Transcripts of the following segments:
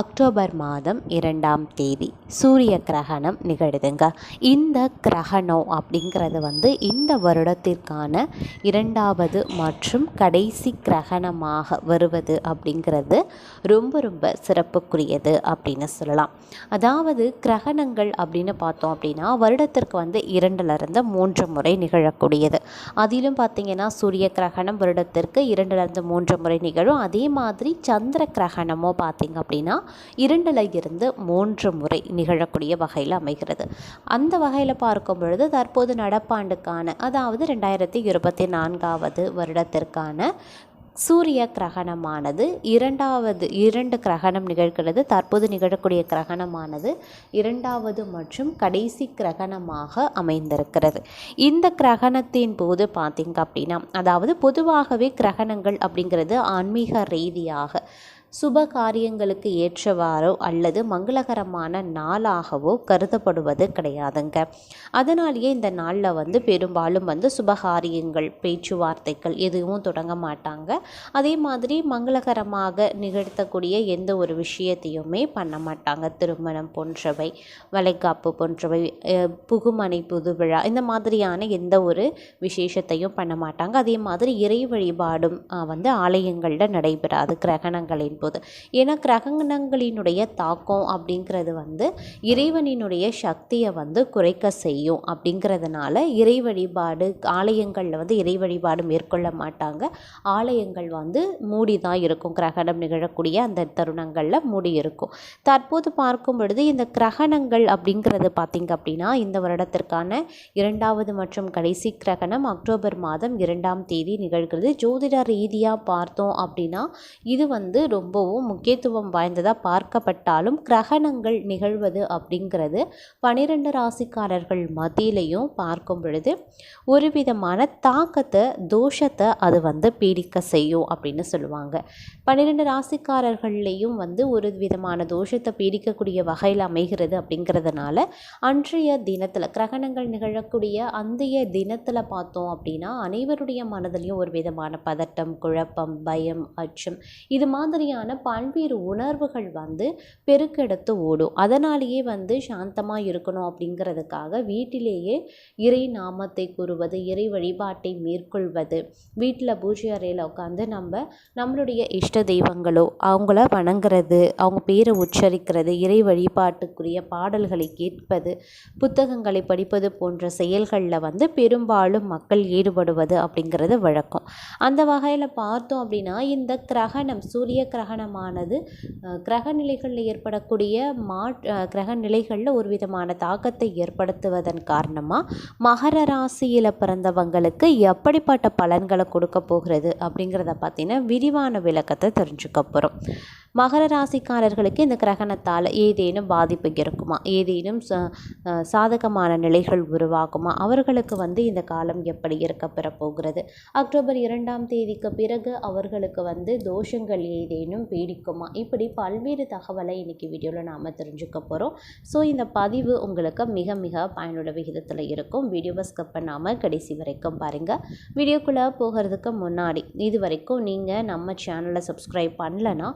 October மாதம் இரண்டாம் தேதி சூரிய கிரகணம் நிகழுதுங்க. இந்த கிரகணம் அப்படிங்கிறது வந்து இந்த வருடத்திற்கான இரண்டாவது மற்றும் கடைசி கிரகணமாக வருவது அப்படிங்கிறது ரொம்ப ரொம்ப சிறப்புக்குரியது அப்படின்னு சொல்லலாம். அதாவது கிரகணங்கள் அப்படின்னு பார்த்தோம் அப்படின்னா வருடத்திற்கு வந்து இரண்டுலேருந்து மூன்று முறை நிகழக்கூடியது. அதிலும் பார்த்தீங்கன்னா சூரிய கிரகணம் வருடத்திற்கு இரண்டுலேருந்து மூன்று முறை நிகழும். அதே மாதிரி சந்திர கிரகணமோ பார்த்திங்க அப்படின்னா இரண்டில் இருந்து மூன்று முறை நிகழக்கூடிய வகையில் அமைகிறது. அந்த வகையில் பார்க்கும் பொழுது தற்போது நடப்பாண்டுக்கான அதாவது ரெண்டாயிரத்தி இருபத்தி நான்காவது வருடத்திற்கான சூரிய கிரகணமானது இரண்டாவது இரண்டு கிரகணம் நிகழ்கிறது. தற்போது நிகழக்கூடிய கிரகணமானது இரண்டாவது மற்றும் கடைசி கிரகணமாக அமைந்திருக்கிறது. இந்த கிரகணத்தின் போது பார்த்திங்க அப்படின்னா அதாவது பொதுவாகவே கிரகணங்கள் அப்படிங்கிறது ஆன்மீக ரீதியாக சுப காரியங்களுக்கு ஏற்றவாறோ அல்லது மங்களகரமான நாளாகவோ கருதப்படுவது கிடையாதுங்க. அதனாலேயே இந்த நாளில் வந்து பெரும்பாலும் வந்து சுபகாரியங்கள் பேச்சுவார்த்தைகள் எதுவும் தொடங்க மாட்டாங்க. அதே மாதிரி மங்களகரமாக நிகழ்த்தக்கூடிய எந்த ஒரு விஷயத்தையுமே பண்ண மாட்டாங்க. திருமணம் போன்றவை வளைகாப்பு போன்றவை புகுமனை புது விழா இந்த மாதிரியான எந்த ஒரு விசேஷத்தையும் பண்ண மாட்டாங்க. அதே மாதிரி இறை வழிபாடும் வந்து ஆலயங்களில் நடைபெறாது. கிரகணங்களின் போது ஏன்னா கிரகணங்களினுடைய தாக்கம் அப்படிங்கிறது வந்து இறைவனினுடைய சக்தியை வந்து குறைக்க செய்யும் அப்படிங்கிறதுனால இறை வழிபாடு ஆலயங்களில் வந்து இறை வழிபாடு மேற்கொள்ள மாட்டாங்க. ஆலயங்கள் வந்து மூடி தான் இருக்கும். கிரகணம் நிகழக்கூடிய அந்த தருணங்களில் மூடி இருக்கும். தற்போது பார்க்கும் பொழுது இந்த கிரகணங்கள் அப்படிங்கிறது பார்த்திங்க அப்படின்னா இந்த வருடத்திற்கான இரண்டாவது மற்றும் கடைசி கிரகணம் அக்டோபர் மாதம் இரண்டாம் தேதி நிகழ்கிறது. ஜோதிட ரீதியாக பார்த்தோம் அப்படின்னா இது வந்து ரொம்ப ரொம்பவும் முக்கியத்துவம் வாய்ந்ததாக பார்க்கப்பட்டாலும் கிரகணங்கள் நிகழ்வது அப்படிங்கிறது பனிரெண்டு ராசிக்காரர்கள் மத்தியிலையும் பார்க்கும் பொழுது ஒரு விதமான தாக்கத்தை தோஷத்தை அது வந்து பீடிக்க செய்யும் அப்படின்னு சொல்லுவாங்க. பன்னிரெண்டு ராசிக்காரர்கள்லேயும் வந்து ஒரு விதமான தோஷத்தை பீடிக்கக்கூடிய வகையில் அமைகிறது அப்படிங்கிறதுனால அன்றைய தினத்தில் கிரகணங்கள் நிகழக்கூடிய அந்தைய தினத்தில் பார்த்தோம் அப்படின்னா அனைவருடைய மனதிலையும் ஒரு விதமான பதட்டம் குழப்பம் பயம் அச்சம் இது மாதிரியான பல்வேறு உணர்வுகள் வந்து பெருக்கெடுத்து ஓடும். அதனாலேயே வந்து சாந்தமாக இருக்கணும் அப்படிங்கிறதுக்காக வீட்டிலேயே இறை நாமத்தை கூறுவது இறை வழிபாட்டை மேற்கொள்வது வீட்டில் பூஜை அறையில் உட்காந்து நம்ம நம்மளுடைய இஷ்ட தெய்வங்களோ அவங்கள வணங்குறது அவங்க பேரை உச்சரிக்கிறது இறை வழிபாட்டுக்குரிய பாடல்களை கேட்பது புத்தகங்களை படிப்பது போன்ற செயல்களில் வந்து பெரும்பாலும் மக்கள் ஈடுபடுவது அப்படிங்கிறது வழக்கம். அந்த வகையில் பார்த்தோம் அப்படின்னா இந்த கிரகணம் சூரிய கிரகணமானது கிரக நிலைகளில் ஏற்படக்கூடிய மாற் கிரக நிலைகளில் ஒரு விதமான தாக்கத்தை ஏற்படுத்துவதன் காரணமாக மகர ராசியில் பிறந்தவங்களுக்கு எப்படிப்பட்ட பலன்களை கொடுக்க போகிறது அப்படிங்கிறத பார்த்தீங்கன்னா விரிவான விளக்கத்தை தெரிஞ்சுக்க போகிறோம் மகர ராசிக்காரர்களுக்கு இந்த கிரகணத்தால் ஏதேனும் பாதிப்பு இருக்குமா? ஏதேனும் ச சாதகமான நிலைகள் உருவாகுமா? அவர்களுக்கு வந்து இந்த காலம் எப்படி இருக்க போகிறது அக்டோபர் இரண்டாம் தேதிக்கு பிறகு அவர்களுக்கு வந்து தோஷங்கள் ஏதேனும் பீடிக்குமா? இப்படி பல்வேறு தகவலை இன்னைக்கு வீடியோவில் நாம் தெரிஞ்சுக்க போகிறோம் ஸோ இந்த பதிவு உங்களுக்கு மிக மிக பயனுள்ள விகிதத்தில் இருக்கும். வீடியோவை ஸ்கிப் பண்ணாமல் கடைசி வரைக்கும் பாருங்கள் வீடியோக்குள்ளே போகிறதுக்கு முன்னாடி இது வரைக்கும் நீங்கள் நம்ம சேனலை சப்ஸ்கிரைப் பண்ணலன்னா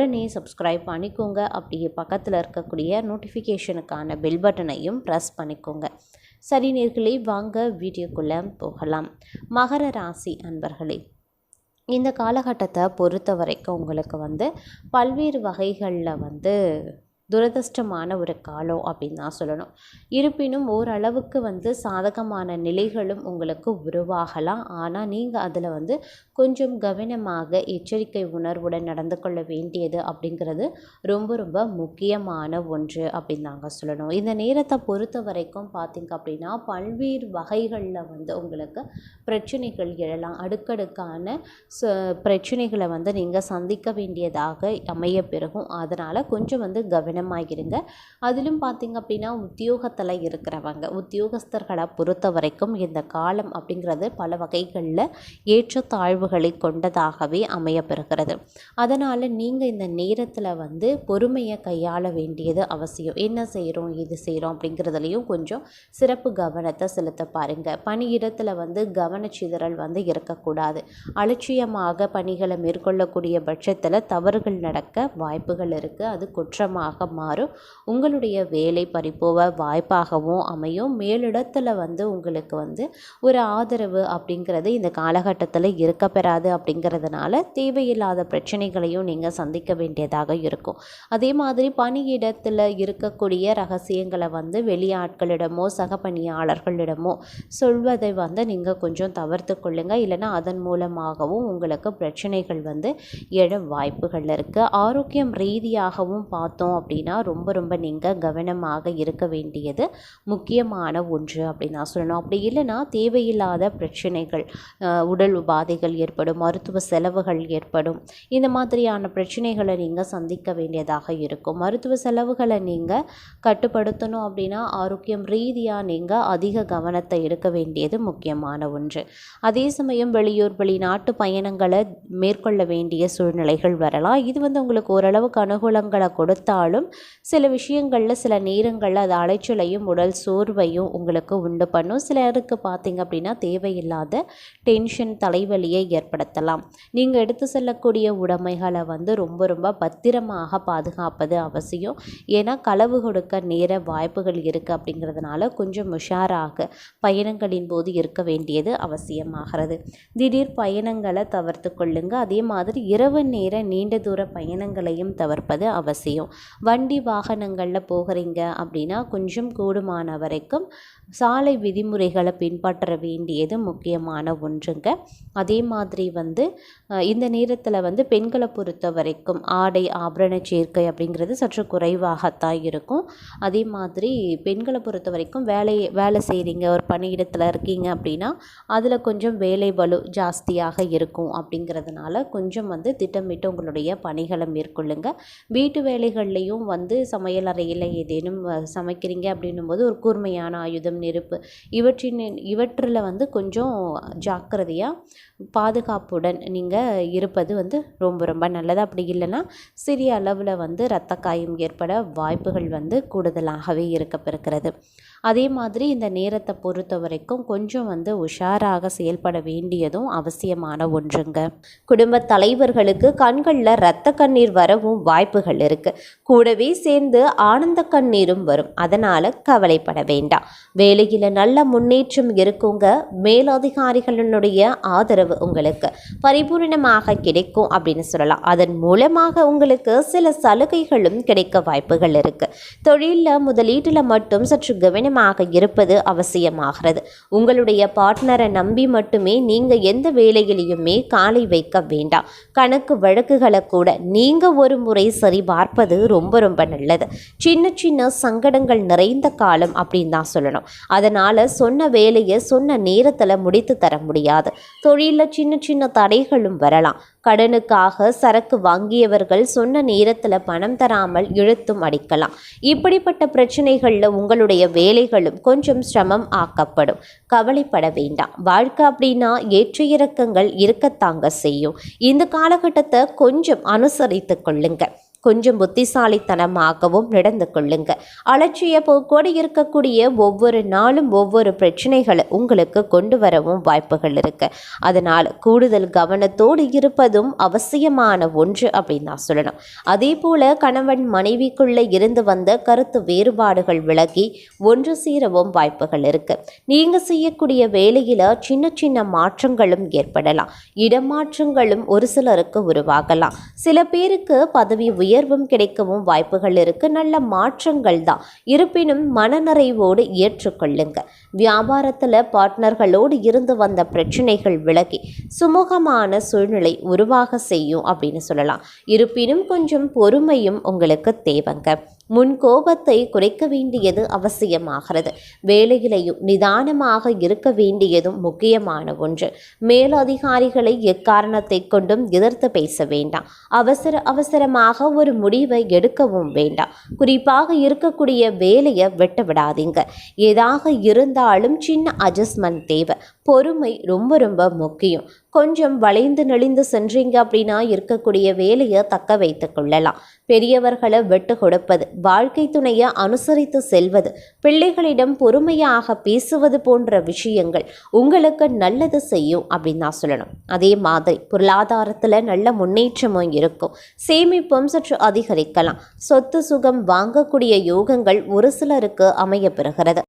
உடனே சப்ஸ்கிரைப் பண்ணிக்கோங்க. அப்படியே பக்கத்தில் இருக்கக்கூடிய நோட்டிஃபிகேஷனுக்கான பெல் பட்டனையும் ப்ரெஸ் பண்ணிக்கோங்க. சரி நேர்களே வாங்க வீடியோக்குள்ளே போகலாம். மகர ராசி அன்பர்களே இந்த காலகட்டத்தை பொறுத்த வரைக்கும் உங்களுக்கு வந்து பல்வேறு வகைகளில் வந்து துரதிர்ஷ்டமான ஒரு காலம் அப்படின்னு தான் சொல்லணும். இருப்பினும் ஓரளவுக்கு வந்து சாதகமான நிலைகளும் உங்களுக்கு உருவாகலாம். ஆனால் நீங்கள் அதில் வந்து கொஞ்சம் கவனமாக எச்சரிக்கை உணர்வுடன் நடந்து கொள்ள வேண்டியது அப்படிங்கிறது ரொம்ப ரொம்ப முக்கியமான ஒன்று அப்படின்னு நாங்கள் சொல்லணும். இந்த நேரத்தை பொறுத்த வரைக்கும் பார்த்திங்க அப்படின்னா பல்வேறு வகைகளில் வந்து உங்களுக்கு பிரச்சனைகள் எழலாம். அடுக்கடுக்கான ச பிரச்சனைகளை வந்து நீங்கள் சந்திக்க வேண்டியதாக அமைய பெருகும். அதனால் கொஞ்சம் வந்து கவனம் கவனமாக அதிலும் பார்த்திங்க அப்படின்னா உத்தியோகத்தில் இருக்கிறவங்க உத்தியோகஸ்தர்களை பொறுத்த வரைக்கும் இந்த காலம் அப்படிங்கிறது பல வகைகளில் ஏற்றத்தாழ்வுகளை கொண்டதாகவே அமையப்பெறுகிறது. அதனால் நீங்கள் இந்த நேரத்தில் வந்து பொறுமையை கையாள வேண்டியது அவசியம். என்ன செய்கிறோம் இது செய்கிறோம் அப்படிங்கிறதுலையும் கொஞ்சம் சிறப்பு கவனத்தை செலுத்த பாருங்கள் பணியிடத்தில் வந்து கவனச்சிதறல் வந்து இருக்கக்கூடாது. அலட்சியமாக பணிகளை மேற்கொள்ளக்கூடிய பட்சத்தில் தவறுகள் நடக்க வாய்ப்புகள் இருக்குது அது குற்றமாக மாறும். உங்களுடைய வேலை பறிப்போவ வாய்ப்பாகவும் அமையும். மேலிடத்தில் வந்து உங்களுக்கு வந்து ஒரு ஆதரவு அப்படிங்கிறது இந்த காலகட்டத்தில் இருக்க பெறாது அப்படிங்கிறதுனால தேவையில்லாத பிரச்சனைகளையும் நீங்கள் சந்திக்க வேண்டியதாக இருக்கும். அதே மாதிரி பணியிடத்தில் இருக்கக்கூடிய ரகசியங்களை வந்து வெளியாட்களிடமோ சக பணியாளர்களிடமோ சொல்வதை வந்து நீங்கள் கொஞ்சம் தவிர்த்து கொள்ளுங்கள் இல்லைன்னா அதன் மூலமாகவும் உங்களுக்கு பிரச்சனைகள் வந்து எழ வாய்ப்புகள் இருக்குது ஆரோக்கியம் ரீதியாகவும் பார்த்தோம் அப்படின்னா அப்படின்னா ரொம்ப ரொம்ப நீங்கள் கவனமாக இருக்க வேண்டியது முக்கியமான ஒன்று அப்படின்னு நான் சொல்லணும். அப்படி இல்லைன்னா தேவையில்லாத பிரச்சனைகள் உடல் உபாதைகள் ஏற்படும் மருத்துவ செலவுகள் ஏற்படும். இந்த மாதிரியான பிரச்சனைகளை நீங்கள் சந்திக்க வேண்டியதாக இருக்கும். மருத்துவ செலவுகளை நீங்கள் கட்டுப்படுத்தணும் அப்படின்னா ஆரோக்கியம் ரீதியாக நீங்கள் அதிக கவனத்தை எடுக்க வேண்டியது முக்கியமான ஒன்று. அதே சமயம் வெளியூர் வெளிநாட்டு பயணங்களை மேற்கொள்ள வேண்டிய சூழ்நிலைகள் வரலாம். இது வந்து உங்களுக்கு ஓரளவுக்கு அனுகூலங்களை கொடுத்தாலும் சில விஷயங்களில் சில நேரங்களில் அது அலைச்சலையும் உடல் சோர்வையும் உங்களுக்கு உண்டு பண்ணும். சிலருக்கு பார்த்தீங்க அப்படின்னா தேவையில்லாத டென்ஷன் தலைவலியை ஏற்படுத்தலாம். நீங்கள் எடுத்து செல்லக்கூடிய உடைமைகளை வந்து ரொம்ப ரொம்ப பத்திரமாக பாதுகாப்பது அவசியம். ஏன்னா களவு கொடுக்க நேர வாய்ப்புகள் இருக்குது அப்படிங்கிறதுனால கொஞ்சம் உஷாராக பயணங்களின் போது இருக்க வேண்டியது அவசியமாகிறது. திடீர் பயணங்களை தவிர்த்து கொள்ளுங்க. அதே மாதிரி இரவு நேர நீண்ட தூர பயணங்களையும் தவிர்ப்பது அவசியம். வண்டி வாகனங்களில் போகிறீங்க அப்படின்னா கொஞ்சம் கூடுமான வரைக்கும் சாலை விதிமுறைகளை பின்பற்ற வேண்டியது முக்கியமான ஒன்றுங்க. அதே மாதிரி வந்து இந்த நேரத்தில் வந்து பெண்களை பொறுத்த வரைக்கும் ஆடை ஆபரண சேர்க்கை அப்படிங்கிறது சற்று குறைவாகத்தான் இருக்கும். அதே மாதிரி பெண்களை பொறுத்த வரைக்கும் வேலை வேலை செய்கிறீங்க ஒரு பணியிடத்தில் இருக்கீங்க அப்படின்னா அதில் கொஞ்சம் வேலை வலு ஜாஸ்தியாக இருக்கும் அப்படிங்கிறதுனால கொஞ்சம் வந்து திட்டமிட்டு உங்களுடைய பணிகளை மேற்கொள்ளுங்க. வீட்டு வேலைகள்லையும் வந்து சமையல் அறையில் ஏதேனும் சமைக்கிறீங்க அப்படின்னும் போது ஒரு கூர்மையான ஆயுதம் நெருப்பு இவற்றின் இவற்றில் வந்து கொஞ்சம் ஜாக்கிரதையாக பாதுகாப்புடன் நீங்கள் இருப்பது வந்து ரொம்ப ரொம்ப நல்லது. அப்படி இல்லைன்னா சிறிய அளவில் வந்து இரத்த காயம் ஏற்பட வாய்ப்புகள் வந்து கூடுதலாகவே இருக்கப்பெறுகிறது. அதே மாதிரி இந்த நேரத்தை பொறுத்த வரைக்கும் கொஞ்சம் வந்து உஷாராக செயல்பட வேண்டியதும் அவசியமான ஒன்றுங்க. குடும்ப தலைவர்களுக்கு கண்களில் இரத்த கண்ணீர் வரவும் வாய்ப்புகள் இருக்கு. கூடவே சேர்ந்து ஆனந்த கண்ணீரும் வரும். அதனால கவலைப்பட வேண்டாம். வேலையில் நல்ல முன்னேற்றம் இருக்குங்க. மேலதிகாரிகளினுடைய ஆதரவு உங்களுக்கு பரிபூரணமாக கிடைக்கும் அப்படின்னு சொல்லலாம். அதன் மூலமாக உங்களுக்கு சில சலுகைகளும் கிடைக்க வாய்ப்புகள் இருக்கு. தொழிலில் முதலீட்டில் மட்டும் சற்று கடினமாக இருப்பது அவசியமாகிறது. உங்களுடைய பார்ட்னரை நம்பி மட்டுமே நீங்கள் எந்த வேலையிலையுமே காலை வைக்க வேண்டாம். கணக்கு வழக்குகளை கூட நீங்கள் ஒரு முறை சரி பார்ப்பது ரொம்ப ரொம்ப நல்லது. சின்ன சின்ன சங்கடங்கள் நிறைந்த காலம் அப்படின்னு தான் சொல்லணும். அதனால் சொன்ன வேலையை சொன்ன நேரத்தில் முடித்து தர முடியாது. தொழிலில் சின்ன சின்ன தடைகளும் வரலாம். கடனுக்காக சரக்கு வாங்கியவர்கள் சொன்ன நேரத்தில் பணம் தராமல் இழுத்தும் அடிக்கலாம். இப்படிப்பட்ட பிரச்சனைகளில் உங்களுடைய வேலைகளும் கொஞ்சம் சிரமம் ஆக்கப்படும். கவலைப்பட வேண்டாம். வாழ்க்கை அப்படின்னா ஏற்ற இறக்கங்கள் இருக்கத்தாங்க செய்யும். இந்த காலகட்டத்தை கொஞ்சம் அனுசரித்து கொள்ளுங்கள் கொஞ்சம் புத்திசாலித்தனமாகவும் நடந்து கொள்ளுங்க. அலட்சிய போக்கோடு இருக்கக்கூடிய ஒவ்வொரு நாளும் ஒவ்வொரு பிரச்சனைகளை உங்களுக்கு கொண்டு வரவும் வாய்ப்புகள் இருக்கு. அதனால் கூடுதல் கவனத்தோடு இருப்பதும் அவசியமான ஒன்று அப்படின்னு நான் சொல்லணும். அதே போல கணவன் மனைவிக்குள்ளே இருந்து வந்த கருத்து வேறுபாடுகள் விலகி ஒன்று சீரவும் வாய்ப்புகள் இருக்கு. நீங்க செய்யக்கூடிய வேலையில சின்ன சின்ன மாற்றங்களும் ஏற்படலாம். இடமாற்றங்களும் ஒரு சிலருக்கு உருவாகலாம். சில பேருக்கு பதவி உயர்வும் கிடைக்கவும் வாய்ப்புகள் இருக்கு. நல்ல மாற்றங்கள் தான். இருப்பினும் மனநிறைவோடு ஏற்றுக்கொள்ளுங்க வியாபாரத்தில் பார்ட்னர்களோடு இருந்து வந்த பிரச்சனைகள் விலகி சுமூகமான சூழ்நிலை உருவாக செய்யும் அப்படின்னு சொல்லலாம். இருப்பினும் கொஞ்சம் பொறுமையும் உங்களுக்கு தேவைங்க. முன் கோபத்தை குறைக்க வேண்டியது அவசியமாகிறது. வேலையிலையும் நிதானமாக இருக்க வேண்டியதும் முக்கியமான ஒன்று. மேலதிகாரிகளை எக்காரணத்தை கொண்டும் எதிர்த்து பேச வேண்டாம். அவசர அவசரமாக ஒரு முடிவை எடுக்கவும் வேண்டாம். குறிப்பாக இருக்கக்கூடிய வேலையை வெட்ட விடாதீங்க ஏதாக இருந்தாலும் சின்ன அட்ஜஸ்ட்மெண்ட் தேவை. பொறுமை ரொம்ப ரொம்ப முக்கியம். கொஞ்சம் வளைந்து நெளிந்து சென்றீங்க அப்படின்னா இருக்கக்கூடிய வேலையை தக்க வைத்து கொள்ளலாம். பெரியவர்களை வெட்டு கொடுப்பது வாழ்க்கை துணையை அனுசரித்து செல்வது பிள்ளைகளிடம் பொறுமையாக பேசுவது போன்ற விஷயங்கள் உங்களுக்கு நல்லது செய்யும் அப்படின்னு தான் சொல்லணும். அதே மாதிரி பொருளாதாரத்தில் நல்ல முன்னேற்றமும் இருக்கும். சேமிப்பும் சற்று அதிகரிக்கலாம். சொத்து சுகம் வாங்கக்கூடிய யோகங்கள் ஒரு சிலருக்கு அமைய பெறுகிறது.